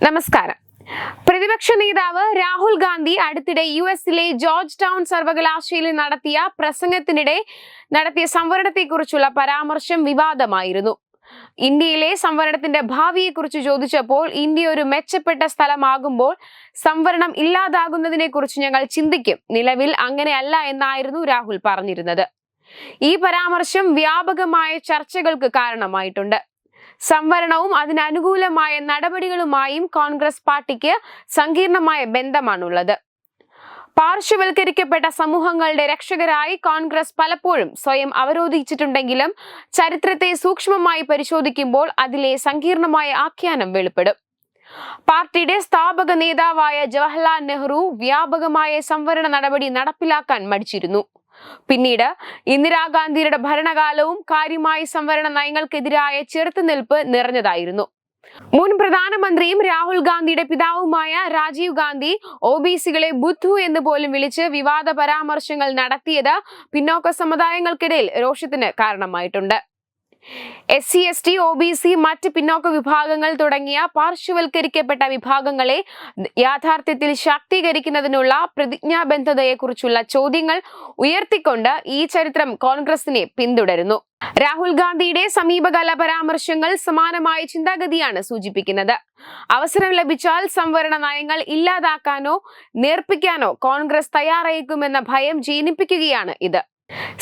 നമസ്കാരം. പ്രതിപക്ഷ നേതാവ് രാഹുൽ ഗാന്ധി അടുത്തിടെ യു എസിലെ ജോർജ് ടൗൺ സർവകലാശാലയിൽ നടത്തിയ പ്രസംഗത്തിനിടെ നടത്തിയ സംവരണത്തെക്കുറിച്ചുള്ള പരാമർശം വിവാദമായിരുന്നു. ഇന്ത്യയിലെ സംവരണത്തിന്റെ ഭാവിയെക്കുറിച്ച് ചോദിച്ചപ്പോൾ ഇന്ത്യ ഒരു മെച്ചപ്പെട്ട സ്ഥലമാകുമ്പോൾ സംവരണം ഇല്ലാതാകുന്നതിനെ കുറിച്ച് ഞങ്ങൾ ചിന്തിക്കും. നിലവിൽ അങ്ങനെയല്ല എന്നായിരുന്നു രാഹുൽ പറഞ്ഞിരുന്നത്. ഈ പരാമർശം വ്യാപകമായ ചർച്ചകൾക്ക് കാരണമായിട്ടുണ്ട്. സംവരണവും അതിനനുകൂലമായ നടപടികളുമായും കോൺഗ്രസ് പാർട്ടിക്ക് സങ്കീർണമായ ബന്ധമാണുള്ളത്. പാർശ്വവൽക്കരിക്കപ്പെട്ട സമൂഹങ്ങളുടെ രക്ഷകരായി കോൺഗ്രസ് പലപ്പോഴും സ്വയം അവരോധിച്ചിട്ടുണ്ടെങ്കിലും ചരിത്രത്തെ സൂക്ഷ്മമായി പരിശോധിക്കുമ്പോൾ അതിലെ സങ്കീർണമായ ആഖ്യാനം വെളിപ്പെടും. പാർട്ടിയുടെ സ്ഥാപക നേതാവായ ജവഹർലാൽ നെഹ്റു വ്യാപകമായ സംവരണ നടപടി നടപ്പിലാക്കാൻ മടിച്ചിരുന്നു. പിന്നീട് ഇന്ദിരാഗാന്ധിയുടെ ഭരണകാലവും കാര്യമായ സംവരണ നയങ്ങൾക്കെതിരായ ചെറുത്തുനിൽപ്പ് നിറഞ്ഞതായിരുന്നു. മുൻ പ്രധാനമന്ത്രിയും രാഹുൽ ഗാന്ധിയുടെ പിതാവുമായ രാജീവ് ഗാന്ധി ഒ ബി സികളെ ബുദ്ധു എന്ന് പോലും വിളിച്ച് വിവാദ പരാമർശങ്ങൾ നടത്തിയത് പിന്നോക്ക സമുദായങ്ങൾക്കിടയിൽ രോഷത്തിന് കാരണമായിട്ടുണ്ട്. S C S T O B C മറ്റ് പിന്നോക്ക വിഭാഗങ്ങൾ തുടങ്ങിയ പാർശ്വവൽക്കരിക്കപ്പെട്ട വിഭാഗങ്ങളെ യാഥാർത്ഥ്യത്തിൽ ശാക്തീകരിക്കുന്നതിനുള്ള പ്രതിജ്ഞാബദ്ധതയെക്കുറിച്ചുള്ള ചോദ്യങ്ങൾ ഉയർത്തിക്കൊണ്ട് ഈ ചരിത്രം കോൺഗ്രസിനെ പിന്തുടരുന്നു. രാഹുൽ ഗാന്ധിയുടെ സമീപകാല പരാമർശങ്ങൾ സമാനമായ ചിന്താഗതിയാണ് സൂചിപ്പിക്കുന്നത്. അവസരം ലഭിച്ചാൽ സംവരണ നയങ്ങൾ ഇല്ലാതാക്കാനോ നേർപ്പിക്കാനോ കോൺഗ്രസ് തയ്യാറായേക്കുമെന്ന ഭയം ജനിപ്പിക്കുകയാണ് ഇത്.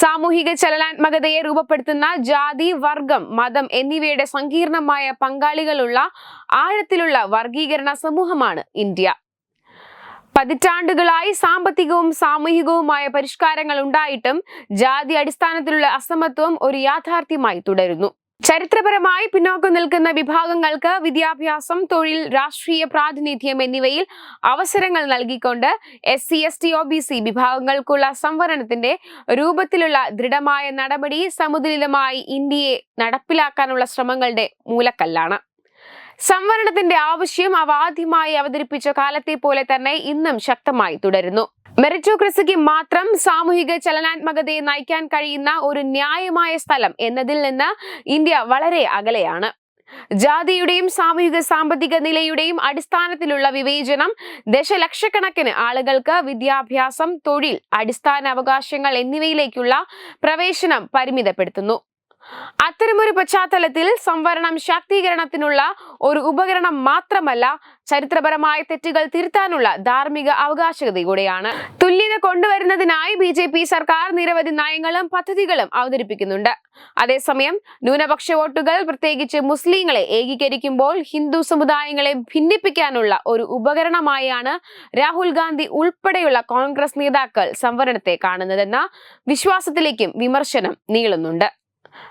സാമൂഹിക ചലനാത്മകതയെ രൂപപ്പെടുത്തുന്ന ജാതി വർഗം മതം എന്നിവയുടെ സങ്കീർണമായ പങ്കാളികളുള്ള ആഴത്തിലുള്ള വർഗീകരണ സമൂഹമാണ് ഇന്ത്യ. പതിറ്റാണ്ടുകളായി സാമ്പത്തികവും സാമൂഹികവുമായ പരിഷ്കാരങ്ങൾ ഉണ്ടായിട്ടും ജാതി അടിസ്ഥാനത്തിലുള്ള അസമത്വം ഒരു യാഥാർത്ഥ്യമായി തുടരുന്നു. ചരിത്രപരമായി പിന്നോക്കം നിൽക്കുന്ന വിഭാഗങ്ങൾക്ക് വിദ്യാഭ്യാസം തൊഴിൽ രാഷ്ട്രീയ പ്രാതിനിധ്യം എന്നിവയിൽ അവസരങ്ങൾ നൽകിക്കൊണ്ട് S C S T O B C വിഭാഗങ്ങൾക്കുള്ള സംവരണത്തിന്റെ രൂപത്തിലുള്ള ദൃഢമായ നടപടി സമുദ്രിതമായി ഇന്ത്യയെ നടപ്പിലാക്കാനുള്ള ശ്രമങ്ങളുടെ മൂലക്കല്ലാണ്. സംവരണത്തിന്റെ ആവശ്യം അവ ആദ്യമായി അവതരിപ്പിച്ച കാലത്തെ പോലെ തന്നെ ഇന്നും ശക്തമായി തുടരുന്നു. മെറിറ്റോക്രസിക്ക് മാത്രം സാമൂഹിക ചലനാത്മകതയെ നയിക്കാൻ കഴിയുന്ന ഒരു ന്യായമായ സ്ഥലം എന്നതിൽ നിന്ന് ഇന്ത്യ വളരെ അകലെയാണ്. ജാതിയുടെയും സാമൂഹിക സാമ്പത്തിക നിലയുടെയും അടിസ്ഥാനത്തിലുള്ള വിവേചനം ദശലക്ഷക്കണക്കിന് ആളുകൾക്ക് വിദ്യാഭ്യാസം തൊഴിൽ അടിസ്ഥാന അവകാശങ്ങൾ എന്നിവയിലേക്കുള്ള പ്രവേശനം പരിമിതപ്പെടുത്തുന്നു. അത്തരമൊരു പശ്ചാത്തലത്തിൽ സംവരണം ശാക്തീകരണത്തിനുള്ള ഒരു ഉപകരണം മാത്രമല്ല ചരിത്രപരമായ തെറ്റുകൾ തിരുത്താനുള്ള ധാർമ്മിക അവകാശകത കൂടെയാണ് തുല്യത കൊണ്ടുവരുന്നതിനായി ബി ജെ പി സർക്കാർ നിരവധി നയങ്ങളും പദ്ധതികളും അവതരിപ്പിക്കുന്നുണ്ട്. അതേസമയം ന്യൂനപക്ഷ വോട്ടുകൾ പ്രത്യേകിച്ച് മുസ്ലിങ്ങളെ ഏകീകരിക്കുമ്പോൾ ഹിന്ദു സമുദായങ്ങളെ ഭിന്നിപ്പിക്കാനുള്ള ഒരു ഉപകരണമായാണ് രാഹുൽ ഗാന്ധി ഉൾപ്പെടെയുള്ള കോൺഗ്രസ് നേതാക്കൾ സംവരണത്തെ കാണുന്നതെന്ന വിശ്വാസത്തിലേക്കും വിമർശനം നീളുന്നുണ്ട്.